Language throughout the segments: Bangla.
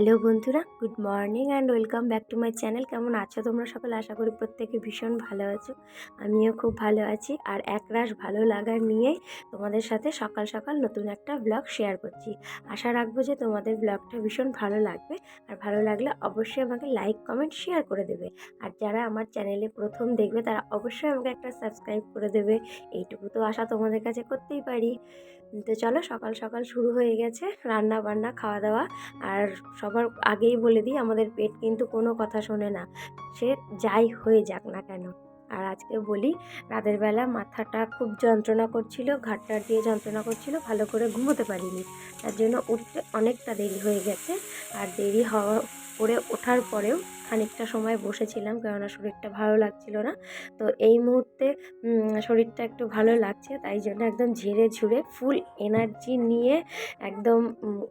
হ্যালো বন্ধুরা, good morning and welcome back to my channel. কেমন আছো তোমরা সকলে? আশা করি প্রত্যেকে ভীষণ ভালো আছো। আমিও খুব ভালো আছি আর একরাশ ভালো লাগা নিয়েই তোমাদের সাথে সকাল সকাল নতুন একটা ব্লগ শেয়ার করছি। আশা রাখব যে তোমাদের ব্লগটা ভীষণ ভালো লাগবে। আর ভালো লাগলে অবশ্যই আমাকে লাইক কমেন্ট শেয়ার করে দেবে। আর যারা আমার চ্যানেলে প্রথম দেখবে তারা অবশ্যই আমাকে একটা সাবস্ক্রাইব করে দেবে। এইটুকু তো আশা তোমাদের কাছে করতেই পারি। তো চলো সকাল সকাল শুরু হয়ে গেছে রান্না বান্না, খাওয়া দাওয়া। আর সবার আগেই বলে দিই, আমাদের পেট কিন্তু কোনো কথা শোনে না। সে যাই হয়ে যাক না কেন। আর আজকে বলি, রাতের বেলা মাথাটা খুব যন্ত্রণা করছিল ঘাটটা দিয়ে যন্ত্রণা করছিল, ভালো করে ঘুমোতে পারিনি। তার জন্য উঠতে অনেকটা দেরি হয়ে গেছে। আর দেরি হওয়া করে ওঠার পরেও খানিকটা সময় বসেছিলাম, কেননা শরীরটা ভালো লাগছিল না। তো এই মুহূর্তে শরীরটা একটু ভালো লাগছে, তাই জন্য একদম ঝেড়ে ঝুড়ে ফুল এনার্জি নিয়ে একদম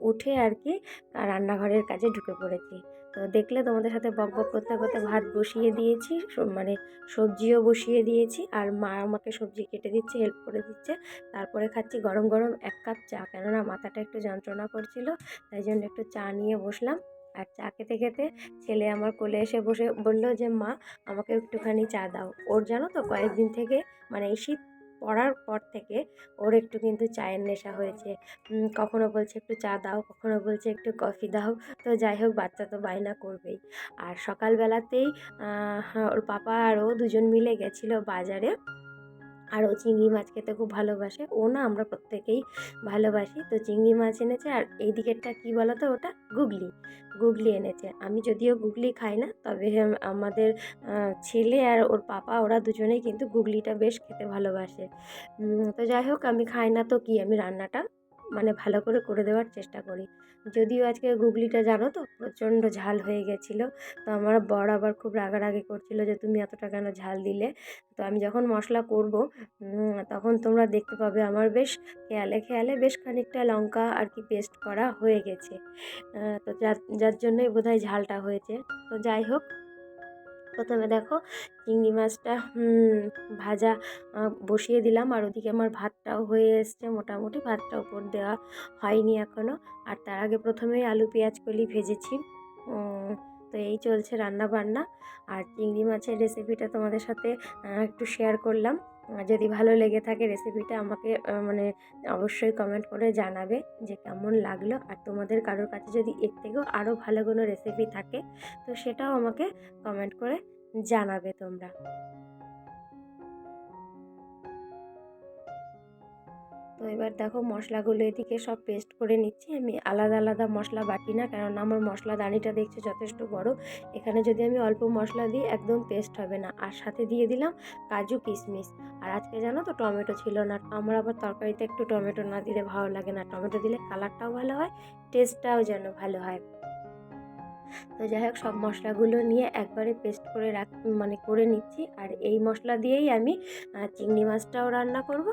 উঠে আর কি রান্নাঘরের কাজে ঢুকে পড়েছি। তো দেখলে তোমাদের সাথে বক বক করতে করতে ভাত বসিয়ে দিয়েছি মানে সবজিও বসিয়ে দিয়েছি, আর মা আমাকে সবজি কেটে দিচ্ছে হেল্প করে দিচ্ছে। তারপরে খাচ্ছি গরম গরম এক কাপ চা, কেননা মাথাটা একটু যন্ত্রণা করছিল, তাই জন্য একটু চা নিয়ে বসলাম। আর চা খেতে খেতে ছেলে আমার কোলে এসে বসে বলল যে, মা, আমাকে একটুখানি চা দাও। ওর জানো তো কয়েকদিন থেকে মানে এই শীত পড়ার পর থেকে ওর একটু কিন্তু চায়ের নেশা হয়েছে। কখনো বলছে একটু চা দাও, কখনো বলছে একটু কফি দাও। তো যাই হোক, বাচ্চা তো বায়না করবেই। আর সকালবেলাতেই ওর পাপা আর ও দুজন মিলে গেছিল বাজারে। আর ও চিংড়ি মাছ খেতে খুব ভালোবাসে। ও না আমরা প্রত্যেকেই ভালোবাসি। তো চিংড়ি মাছ এনেছে আর এই দিকেরটা কী বলো তো ওটা? গুগলি। গুগলি এনেছে। আমি যদিও গুগলি খাই না, তবে আমাদের ছেলে আর ওর পাপা ওরা দুজনেই কিন্তু গুগলিটা বেশ খেতে ভালোবাসে। তো যাই হোক, আমি খাই না তো কি আমি রান্নাটা? মানে ভালো করে করে দেওয়ার চেষ্টা করি। যদিও আজকে গুগলিটা জানো তো, প্রচণ্ড ঝাল হয়ে গেছিল। তো আমার বর আবার খুব রাগারাগি করছিল যে, তুমি এতটা কেন ঝাল দিলে? তো আমি যখন মশলা করব তখন তোমরা দেখতে পাবে আমার বেশ খেয়ালে খেয়ালে বেশ খানিকটা লঙ্কা আর কি পেস্ট করা হয়ে গেছে। তো যার যার জন্যই বোধহয় ঝালটা হয়েছে। তো যাই হোক প্রথমে দেখো চিংড়ি মাছটা ভাজা বসিয়ে দিলাম। আর ওদিকে আমার ভাতটাও হয়ে এসছে। মোটামুটি ভাতটা উপর দেওয়া হয়নি এখনও আর তার আগে প্রথমেই আলু, পেঁয়াজ, কলি ভেজেছি। তো এই চলছে রান্না বান্না আর চিংড়ি মাছের রেসিপিটা তোমাদের সাথে একটু শেয়ার করলাম। যদি ভালো লেগে থাকে রেসিপিটা আমাকে মানে অবশ্যই কমেন্ট করে জানাবে যে কেমন লাগল। আর তোমাদের কারোর কাছে যদি এর থেকেও আরও ভালো কোনো রেসিপি থাকে, তো সেটাও আমাকে কমেন্ট করে জানাবে তোমরা। তো এবার দেখো মশলাগুলো এদিকে সব পেস্ট করে নিচ্ছি। আমি আলাদা আলাদা মশলা বাটি না, কেননা আমার মশলা দানিটা দেখছি যথেষ্ট বড়। এখানে যদি আমি অল্প মশলা দিই, একদম পেস্ট হবে না। আর সাথে দিয়ে দিলাম কাজু কিশমিশ। আর আজকে জানো তো টমেটো ছিল না। আমার আবার তরকারিতে একটু টমেটো না দিলে ভালো লাগে না। টমেটো দিলে কালারটাও ভালো হয় টেস্টটাও যেন ভালো হয়। তো যাই হোক, সব মশলাগুলো নিয়ে একবারে পেস্ট করে রাখ মানে করে নিচ্ছি। আর এই মশলা দিয়েই আমি চিংড়ি মাছটাও রান্না করব।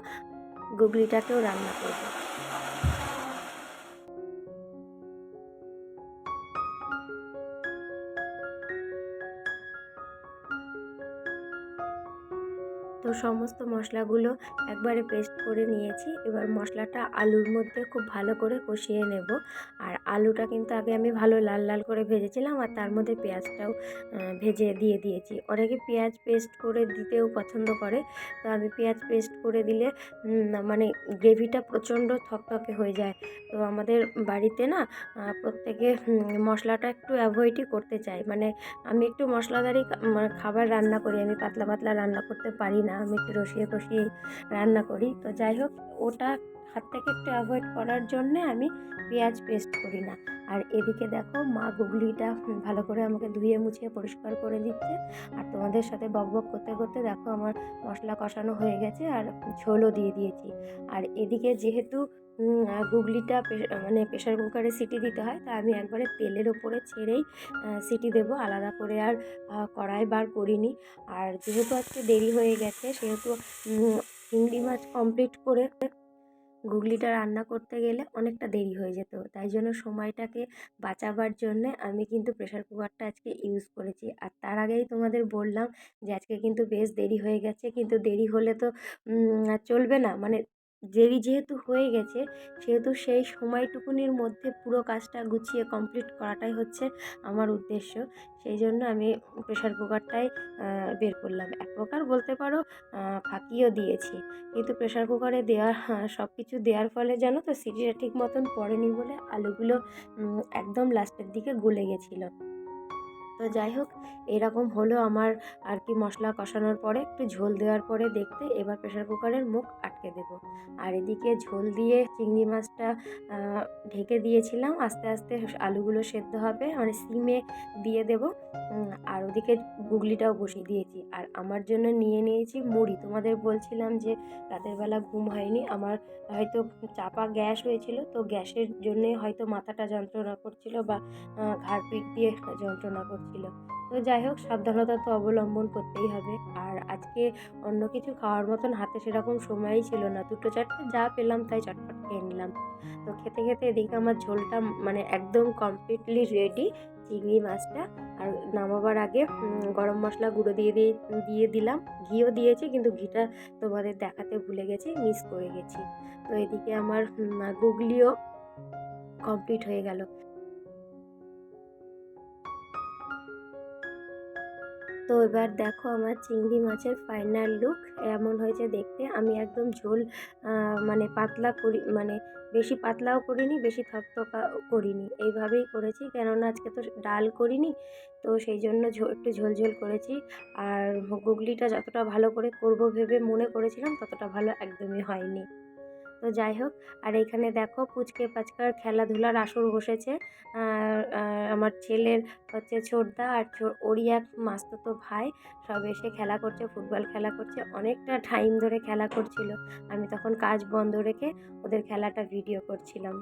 গুগলিটাকেও রান্না করব। তো সমস্ত মশলাগুলো একবারে পেস্ট করে নিয়েছি। এবার মশলাটা আলুর মধ্যে খুব ভালো করে কষিয়ে নেব। আর আলুটা কিন্তু আগে আমি ভালো লাল লাল করে ভেজেছিলাম আর তার মধ্যে পেঁয়াজটাও ভেজে দিয়ে দিয়েছি। অনেকে পেঁয়াজ পেস্ট করে দিতেও পছন্দ করে। তো আমি পেঁয়াজ পেস্ট করে দিলে মানে গ্রেভিটা প্রচণ্ড থকথকে হয়ে যায়। তো আমাদের বাড়িতে না প্রত্যেকে মশলাটা একটু অ্যাভয়েডই করতে চাই মানে আমি একটু মশলাদারি খাবার রান্না করি। আমি পাতলা পাতলা রান্না করতে পারি না। আমি একটু রসিয়ে কষিয়ে রান্না করি। তো যাই হোক, ওটা হাত থেকে একটু অ্যাভয়েড করার জন্যে আমি পেঁয়াজ পেস্ট করি না। আর এদিকে দেখো মা গুগলিটা ভালো করে আমাকে ধুয়ে মুছিয়ে পরিষ্কার করে দিচ্ছে। আর তোমাদের সাথে বক বক করতে করতে দেখো আমার মশলা কষানো হয়ে গেছে আর ঝোলও দিয়ে দিয়েছি। আর এদিকে যেহেতু গুগলিটা মানে প্রেশার কুকারে সিটি দিতে হয়, তা আমি একবারে তেলের ওপরে ছেড়েই সিটি দেবো। আলাদা করে আর কড়াই বার করিনি। আর যেহেতু আজকে দেরি হয়ে গেছে, সেহেতু চিংড়ি মাছ কমপ্লিট করে গুগলিটা রান্না করতে গেলে অনেকটা দেরি হয়ে যেত। তাই জন্য সময়টাকে বাঁচাবার জন্যে আমি কিন্তু প্রেশার কুকারটা আজকে ইউজ করেছি। আর তার আগেই তোমাদের বললাম যে, আজকে কিন্তু বেশ দেরি হয়ে গেছে। কিন্তু দেরি হলে তো চলবে না। মানে দেরি যেহেতু হয়ে গেছে, সেহেতু সেই সময়টুকুনির মধ্যে পুরো কাজটা গুছিয়ে কমপ্লিট করাটাই হচ্ছে আমার উদ্দেশ্য। সেই জন্য আমি প্রেশার কুকারটাই বের করলাম। এক প্রকার বলতে পারো ফাঁকিও দিয়েছি। কিন্তু প্রেশার কুকারে দেওয়া সব কিছু দেওয়ার ফলে জানো তো, সিটিটা ঠিক মতন পড়েনি বলে আলুগুলো একদম লাস্টের দিকে গলে গেছিল। তো যাই হোক, এরকম হলো আমার আর কি মশলা কষানোর পরে, একটু ঝোল দেওয়ার পরে দেখতে এবার প্রেশার কুকারের মুখ আটকে দেব। আর এদিকে ঝোল দিয়ে চিংড়ি মাছটা ঢেকে দিয়েছিলাম। আস্তে আস্তে আলুগুলো সেদ্ধ হবে মানে সিমে দিয়ে দেব। আর ওদিকে গুগলিটাও বসিয়ে দিয়েছি। আর আমার জন্য নিয়ে নিয়েছি মুড়ি। তোমাদের বলছিলাম যে রাতের বেলা ঘুম হয়নি। আমার হয়তো চাপা গ্যাস হয়েছিল, তো গ্যাসের জন্যে হয়তো মাথাটা যন্ত্রণা করছিল বা ঘাড় পিঠ দিয়ে যন্ত্রণা করছিল। তো যাই হোক, সাবধানতা তো অবলম্বন করতেই হবে। আর আজকে অন্য কিছু খাওয়ার মতন হাতে সেরকম সময়ই ছিল না। দুটো চারটে যা পেলাম তাই চটপট খেয়ে নিলাম। তো খেতে খেতে এদিকে আমার ঝোলটা মানে একদম কমপ্লিটলি রেডি চিংড়ি মাছটা। আর নামাবার আগে গরম মশলা গুঁড়ো দিয়ে দিয়ে দিয়ে দিলাম। ঘিও দিয়েছি, কিন্তু ঘিটা তোমাদের দেখাতে ভুলে গেছি মিস করে গেছি। তো এদিকে আমার গুগলিও কমপ্লিট হয়ে গেল। তো এবার দেখো আমার চিংড়ি মাছের ফাইনাল লুক এমন হয়েছে দেখতে। আমি একদম ঝোল মানে পাতলা করি মানে বেশি পাতলাও করিনি, বেশি থকথকা করিনি। এইভাবেই করেছি, কেননা আজকে তো ডাল করিনি, তো সেই জন্য একটু ঝোল ঝোল করেছি। আর গুগলিটা যতটা ভালো করে করব ভেবে মনে করেছিলাম, ততটা ভালো একদমই হয়নি। তো যাই হোক, আর এখানে দেখো পুচকে পাচকার খেলাধুলার আসর বসেছে। আমার ছেলের হচ্ছে ছোটদা আর ওরই এক মাস্তুতো ভাই সব এসে খেলা করছে, ফুটবল খেলা করছে। অনেকটা টাইম ধরে খেলা করছিল। আমি তখন কাজ বন্ধ রেখে ওদের খেলাটা ভিডিও করছিলাম।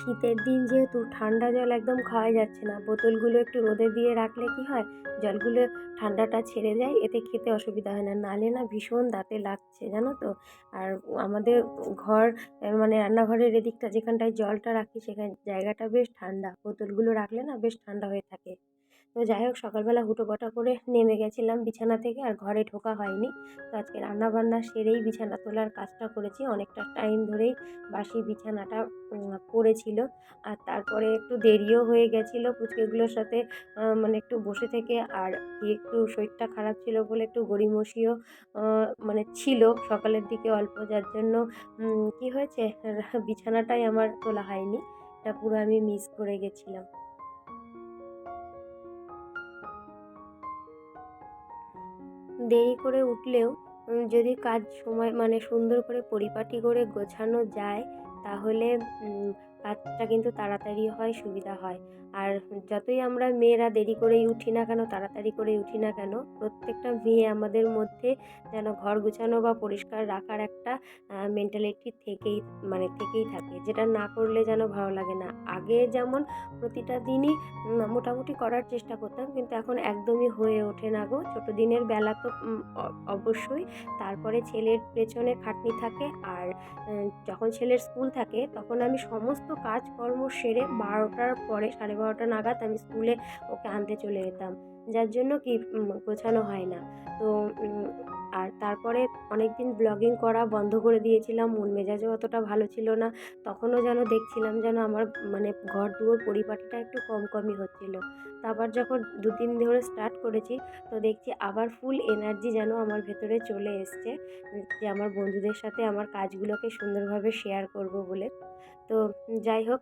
শীতের দিন যেহেতু ঠান্ডা জল একদম খাওয়া যাচ্ছে না, বোতলগুলো একটু রোদে দিয়ে রাখলে কি হয়, জলগুলো ঠান্ডাটা ছেড়ে যায়, এতে খেতে অসুবিধা হয় না, নালে না ভীষণ দাঁতে লাগছে, জানো তো। আর আমাদের ঘর মানে রান্নাঘরের এদিকটা যেখানটায় জলটা রাখি, সেখানে জায়গাটা বেশ ঠান্ডা, বোতলগুলো রাখলে না বেশ ঠান্ডা হয়ে থাকে। তো যাই হোক, সকালবেলা হুটোপাটা করে নেমে গেছিলাম বিছানা থেকে আর ঘরে ঢোকা হয়নি। তো আজকে রান্নাবান্না সেরেই বিছানা তোলার কাজটা করেছি। অনেকটা টাইম ধরেই বাসি বিছানাটা পড়েছিল। আর তারপরে একটু দেরিও হয়ে গেছিল পুচকেগুলোর সাথে মানে একটু বসে থেকে। আর একটু শরীরটা খারাপ ছিল বলে একটু গড়িমসিও মানে ছিল সকালের দিকে অল্প। যার জন্য কি হয়েছে? বিছানাটাই আমার তোলা হয়নি। এটা পুরো আমি মিস করে গেছিলাম। দেরি করে উঠলেও যদি কাজ সময় মানে সুন্দর করে পরিপাটি করে গোছানো যায়, তাহলে কাজটা কিন্তু তাড়াতাড়ি হয়, সুবিধা হয়। আর যতই আমরা মেয়েরা দেরি করেই উঠি না কেন, তাড়াতাড়ি করেই উঠি না কেন, প্রত্যেকটা মেয়ে আমাদের মধ্যে যেন ঘর গুছানো বা পরিষ্কার রাখার একটা মেন্টালিটি থেকেই মানে থেকেই থাকে, যেটা না করলে যেন ভালো লাগে না। আগে যেমন প্রতিটা দিনই মোটামুটি করার চেষ্টা করতাম, কিন্তু এখন একদমই হয়ে ওঠে না গো। ছোটো দিনের বেলা তো অবশ্যই। তারপরে ছেলের পেছনে খাটনি থাকে আর যখন ছেলের স্কুল থাকে, তখন আমি সমস্ত কাজকর্ম সেরে বারোটার পরে সাড়ে বারোটা নাগাদ আমি স্কুলে ওকে আনতে চলে যেতাম। যার জন্য কি গোছানো হয় না। তো আর তারপরে অনেক দিন ব্লগিং করা বন্ধ করে দিয়েছিলাম, মন মেজাজও অতটা ভালো ছিল না। তখনও যেন দেখছিলাম যেন আমার মানে ঘর দুয়ার পরিপাটিটা একটু কম কমই হচ্ছিল। তারপর যখন দু তিন ধরে স্টার্ট করেছি, তো দেখছি আবার ফুল এনার্জি যেন আমার ভেতরে চলে এসছে, যে আমার বন্ধুদের সাথে আমার কাজগুলোকে সুন্দরভাবে শেয়ার করব বলে। তো, যাই হোক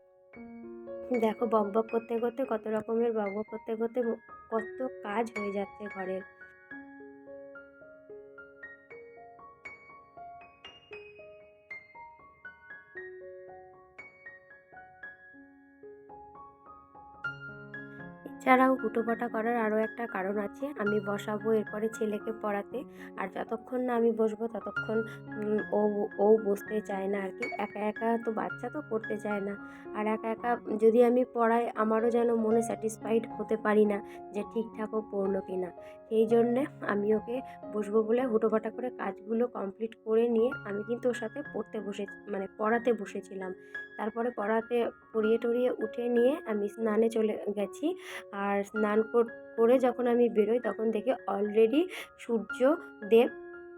দেখো বক বক করতে করতে কত রকমের বক বক করতে করতে কত কাজ হয়ে যাচ্ছে ঘরের। এছাড়াও হুটোপাটা করার আরও একটা কারণ আছে। আমি বসাবো এরপরে ছেলেকে পড়াতে। আর যতক্ষণ না আমি বসবো ততক্ষণ ও ও বসতে চায় না আর কি একা একা তো বাচ্চা তো পড়তে চায় না। আর একা একা যদি আমি পড়াই, আমারও যেন মনে স্যাটিসফাইড হতে পারি না যে ঠিকঠাক ও পড়ল কি না সেই জন্যে আমি ওকে বসবো বলে হুটোপাটা করে কাজগুলো কমপ্লিট করে নিয়ে আমি কিন্তু ওর সাথে পড়তে বসে মানে পড়াতে বসেছিলাম। তারপরে পড়াতে পড়িয়ে টড়িয়ে উঠে নিয়ে আমি স্নানে চলে গেছি। আর স্নান কর- যখন আমি বেরোই তখন দেখি অলরেডি সূর্য দেব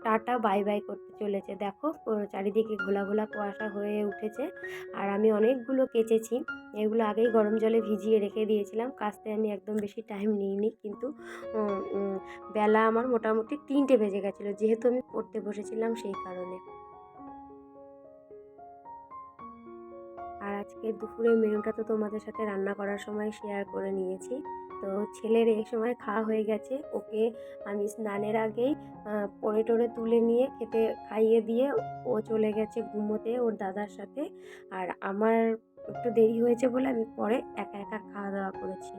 টাটা বাই বাই করতে চলেছে। দেখো চারিদিকে ঘোলা ঘোলা কুয়াশা হয়ে উঠেছে আর আমি অনেকগুলো কেচেছি। এগুলো আগেই গরম জলে ভিজিয়ে রেখে দিয়েছিলাম। কাচতে আমি একদম বেশি টাইম নিইনি কিন্তু বেলা আমার মোটামুটি তিনটে বেজে গেছিল। যেহেতু আমি পড়তে বসেছিলাম সেই কারণে। আজকে দুপুরের মেনুটা তো তোমাদের সাথে রান্না করার সময় শেয়ার করে নিয়েছি। তো ছেলের এই সময় খাওয়া হয়ে গেছে। ওকে আমি স্নানের আগেই পরে টরে তুলে নিয়ে খেতে খাইয়ে দিয়ে ও চলে গেছে ঘুমোতে ওর দাদার সাথে। আর আমার একটু দেরি হয়েছে বলে আমি পরে একা একা খাওয়া দাওয়া করেছি।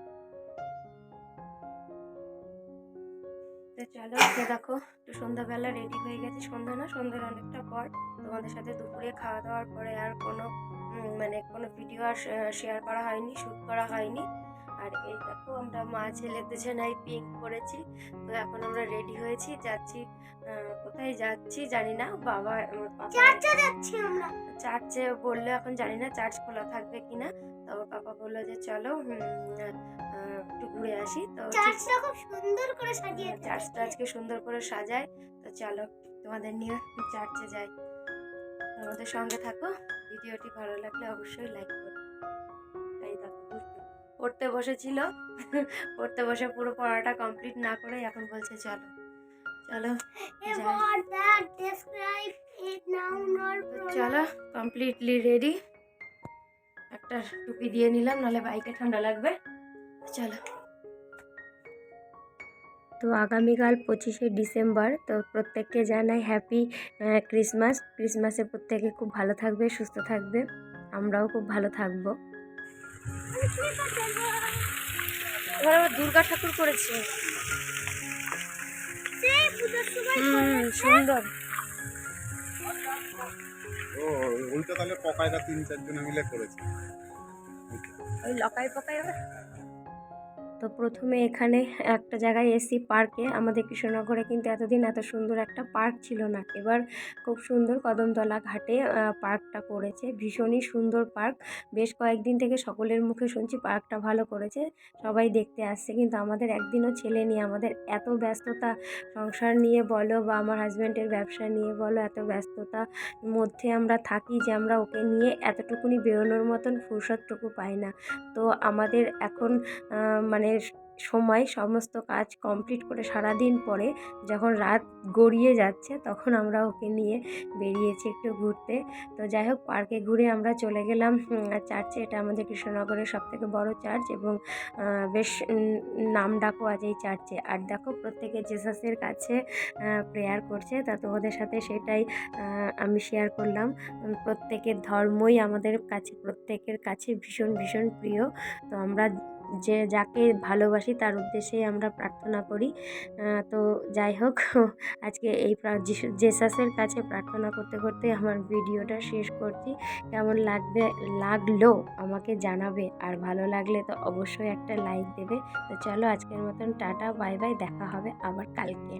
তো চলো আজকে দেখো, একটু সন্ধ্যাবেলা রেডি হয়ে গেছে। সন্ধ্যা না, সন্ধ্যার অনেকটা পর তোমাদের সাথে দুপুরে খাওয়া দাওয়ার পরে আর কোনো মানে কোনো ভিডিও আর শেয়ার করা হয়নি শ্যুট করা হয়নি। আর এই দেখো আমরা মা ছেলে দুজনাই পিঙ্ক করেছি তো এখন আমরা রেডি হয়েছি যাচ্ছি কোথায় যাচ্ছি জানি না। বাবা চার্চে যাচ্ছি আমরা। চার্চে বলল এখন জানি না চার্চ খোলা থাকবে কিনা। তো ওর পাপা বলল যে চলো একটু ঘুরে আসি। তো চার্চটা খুব সুন্দর করে সাজিয়ে চার্চটা আজকে সুন্দর করে সাজায়। তো চলো তোমাদের নিয়ে চার্চে যাই। তোমাদের সঙ্গে থাকো। ভিডিওটি ভালো লাগলে অবশ্যই লাইক করো। তাই দেখো। পড়তে বসেছিল। পড়তে বসে পুরো পড়াটা কমপ্লিট না করে এখন বলছে চলো চলো চলো কমপ্লিটলি রেডি একটা টুপি দিয়ে নিলাম নাহলে বাইকে ঠান্ডা লাগবে। চলো। তো আগামীকাল পঁচিশে ডিসেম্বর তো প্রত্যেককে জানাই হ্যাপি ক্রিসমাস ক্রিসমাসে প্রত্যেকে খুব ভালো থাকবে সুস্থ থাকবে। আমরাও খুব ভালো থাকব। এবার দুর্গা ঠাকুর করেছে। সুন্দর। ও ওইটা তাহলে পকায়রা তিন চারজনে মিলে করেছে। ওই লকাই পকাই আবার তো প্রথমে এখানে একটা জায়গায় এসি পার্কে আমাদের কৃষ্ণনগরে কিন্তু এতদিন এত সুন্দর একটা পার্ক ছিল না। এবার খুব সুন্দর কদমতলা ঘাটে পার্কটা করেছে। ভীষণই সুন্দর পার্ক। বেশ কয়েকদিন থেকে সকলের মুখে শুনছি পার্কটা ভালো করেছে। সবাই দেখতে আসছে। কিন্তু আমাদের একদিনও ছেলে নিয়ে আমাদের এত ব্যস্ততা সংসার নিয়ে বলো বা আমার হাজব্যান্ডের ব্যবসা নিয়ে বলো এত ব্যস্ততা মধ্যে আমরা থাকি যে আমরা ওকে নিয়ে এতটুকুনি বেরোনোর মতন ফুরসতটুকু পাই না। তো আমাদের এখন আহ, মানে সময় সমস্ত কাজ কমপ্লিট করে সারাদিন পরে যখন রাত গড়িয়ে যাচ্ছে তখন আমরা ওকে নিয়ে বেরিয়েছি একটু ঘুরতে। তো যাই হোক পার্কে ঘুরে আমরা চলে গেলাম। চার্চে এটা আমাদের কৃষ্ণনগরের সব থেকে বড় চার্চ এবং বেশ নাম ডাকও আছে এই চার্চে আর দেখো, প্রত্যেকে জেসাসের কাছে প্রেয়ার করছে। তা তোমাদের সাথে সেটাই আমি শেয়ার করলাম। প্রত্যেকের ধর্মই আমাদের কাছে, প্রত্যেকের কাছে ভীষণ ভীষণ প্রিয়। তো আমরা যে যাকে ভালোবাসি তার উদ্দেশ্যেই আমরা প্রার্থনা করি। তো যাই হোক, আজকে এই জেসাসের কাছে প্রার্থনা করতে করতে আমার ভিডিওটা শেষ করছি। কেমন লাগবে, লাগল আমাকে জানাবে, আর ভালো লাগলে তো অবশ্যই একটা লাইক দেবে। তো চলো আজকের মতন টাটা, বাই বাই, দেখা হবে আবার কালকে।